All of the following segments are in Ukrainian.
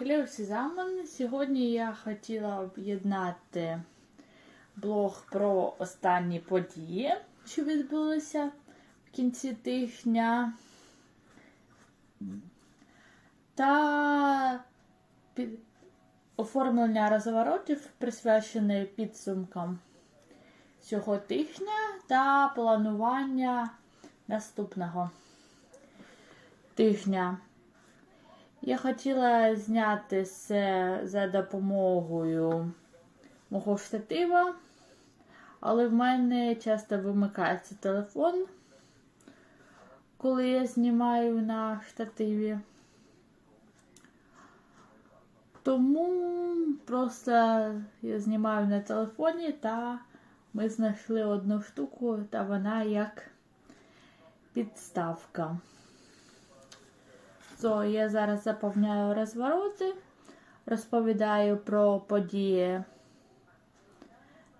Hello, Сізамон. Сьогодні я хотіла об'єднати блог про останні події, що відбулися в кінці тижня. Та оформлення розворотів, присвячене підсумкам цього тижня та планування наступного тижня. Я хотіла зняти це за допомогою мого штатива, але в мене часто вимикається телефон, коли я знімаю на штативі. Тому просто я знімаю на телефоні та ми знайшли одну штуку, та вона як підставка. То я зараз заповняю розвороти, розповідаю про події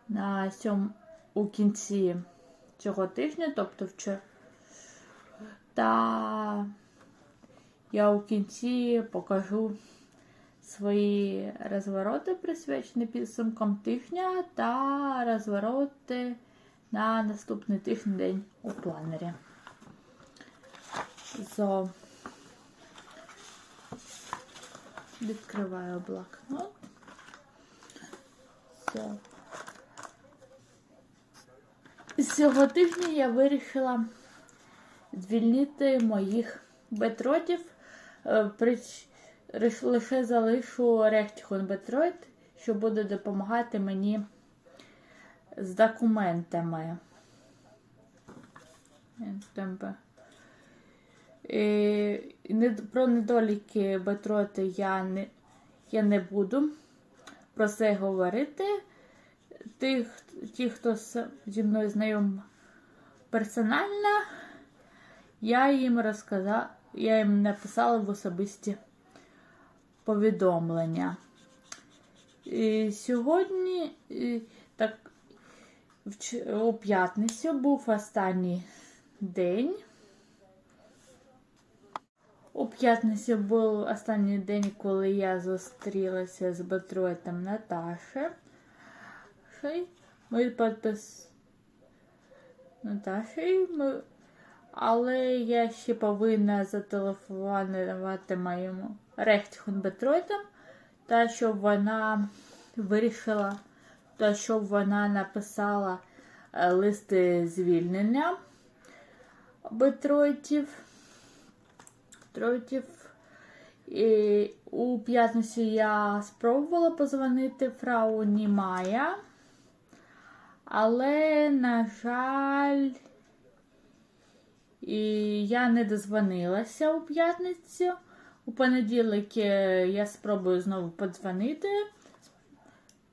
на сьом... у кінці цього тижня, тобто вчора. Та я у кінці покажу свої розвороти, присвячені підсумкам тижня, та розвороти на наступний тиждень у планері. So. Відкриваю блокнот. Все. Цього тижня я вирішила звільнити моїх бетротів. Лише залишу Рехтіхон Бетройт, що буде допомагати мені з документами. Темпе. І про недоліки Бетроти я не я не буду про це говорити. Тих, Ті, хто зі мною знайом персонально, я їм розказала, я їм написала в особисті повідомлення. І Сьогодні, так, у п'ятницю був останній день. У п'ятницю був останній день, коли я зустрілася з Бетройтом Наташею. Ми підпис Наташею. Ми... Але я ще повинна зателефонувати моєму Рехтхун Бетройтам, та щоб вона вирішила, та щоб вона написала листи звільнення Бетройтів. Тройтів. І у п'ятницю я спробувала позвонити фрау Німая, але, на жаль, я не дозвонилася у п'ятницю. У понеділок я спробую знову подзвонити.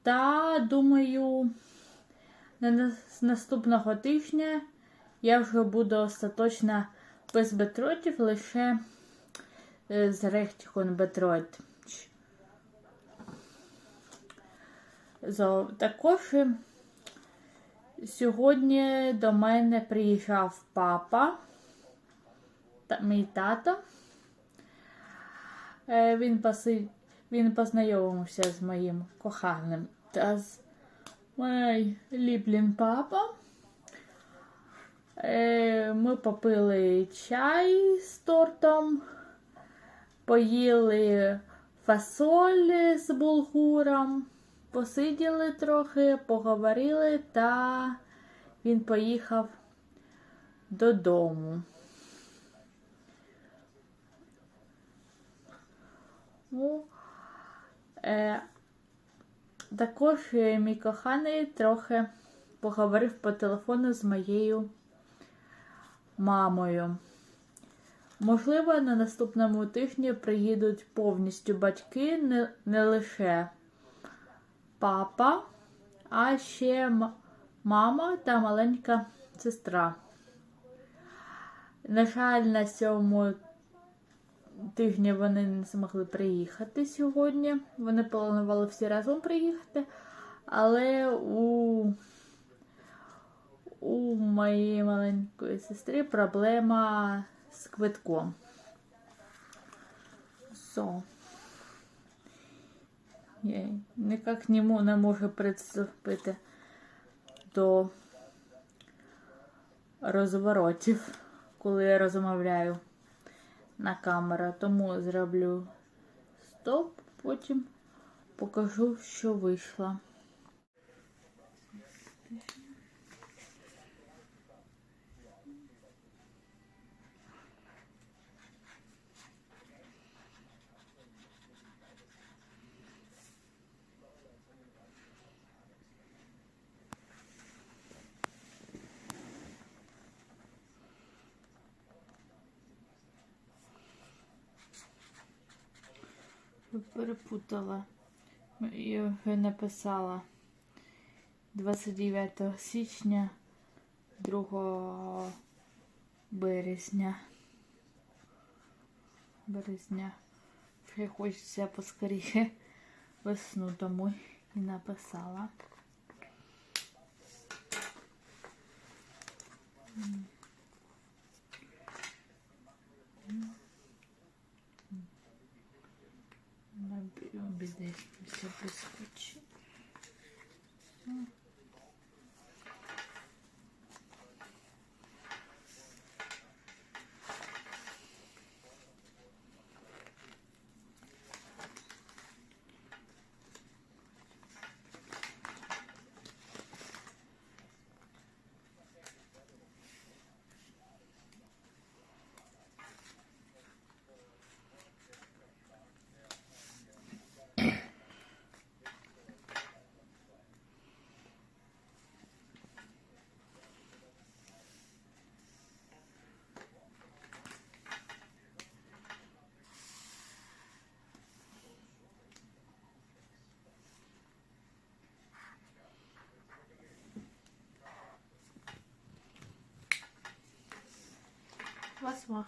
Та думаю, з наступного тижня я вже буду остаточно без бетротів лише з Рехтіхон Бетройт. Також сьогодні до мене приїжджав папа, мій тато. Він поси... він познайомився з моїм коханим та з мій ліплін папа. Ми попили чай з тортом поїли фасоль з булгуром, посиділи трохи, поговорили, та він поїхав додому. Ну, е, Також мій коханий трохи поговорив по телефону з моєю мамою. Можливо, на наступному тижні приїдуть повністю батьки, не, не лише папа, а ще мама та маленька сестра. На жаль, на цьому тижні вони не змогли приїхати сьогодні. Вони планували всі разом приїхати, але у у моєї маленької сестри проблема з квитком. So. Я не, не можу приступити до розворотів, коли я розмовляю на камеру. Тому зроблю стоп, потім покажу, що вийшло. Перепутала. Я написала 29 січня 2 березня. Березня. Вже хочеться поскоріше весну домой і написала. Біди все прискочить. Was?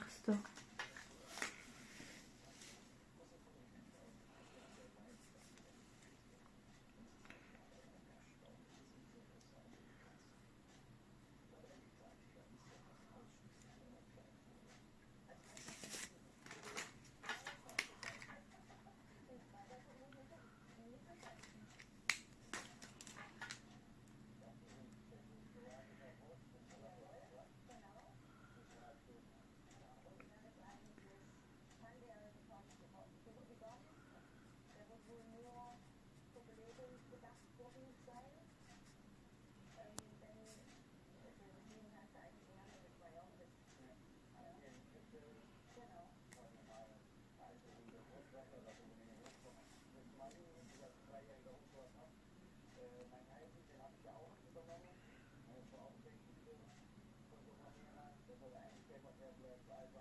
ไหนเป็นคนเดินเลยไปไป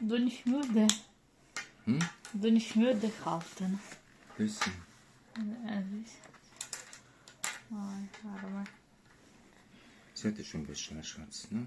Dönüşmüyor da. Hı? Dönüşmüyor da kalktığını. Hırsın. Evet. Ay, arama. Sen de şunu bir şuna ha?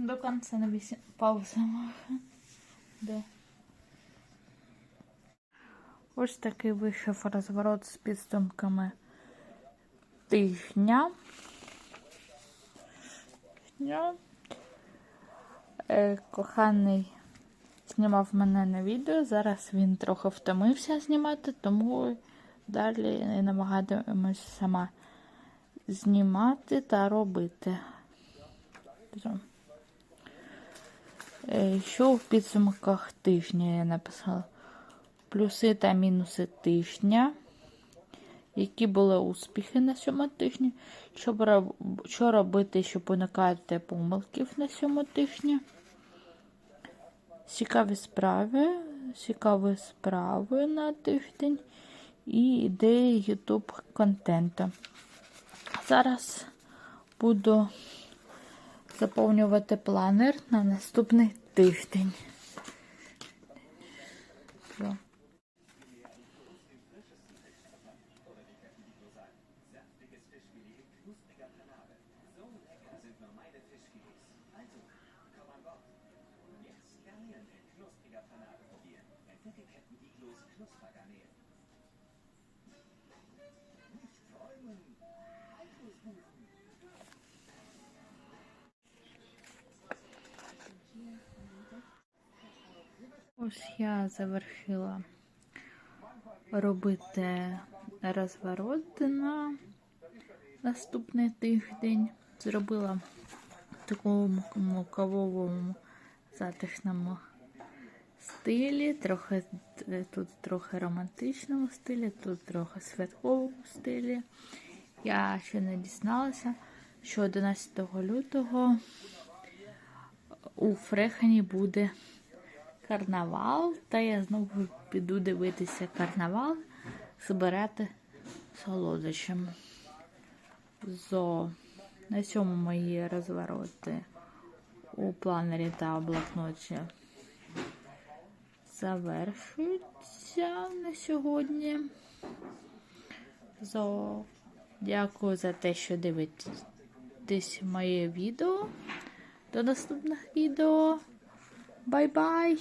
До конца на вісім. Пауза. Де? Ось такий вийшов розворот з підсумками. Тижня. Е, коханий знімав мене на відео. Зараз він трохи втомився знімати, тому далі намагатимусь сама знімати та робити. Е, Що в підсумках тижня я написала? Плюси та мінуси тижня. Які були успіхи на цьому тижні? Що, роб- що робити, щоб уникати помилків на цьому тижні? Цікаві справи, цікаві справи на тиждень і ідеї YouTube контенту. Зараз буду заповнювати планер на наступний тиждень. Ось я завершила робити розвороти на наступний тиждень. Зробила в такому кавовому затишному стилі, трохи тут трохи романтичному стилі, тут трохи святковому стилі. Я ще не дізналася, що 11 лютого у Фрехені буде карнавал, та я знову піду дивитися карнавал, збирати солодощі. Зо. На цьому мої розвороти у планері та блокноті завершуються на сьогодні. Зо. Дякую за те, що дивитесь моє відео. До наступних відео. Bye bye.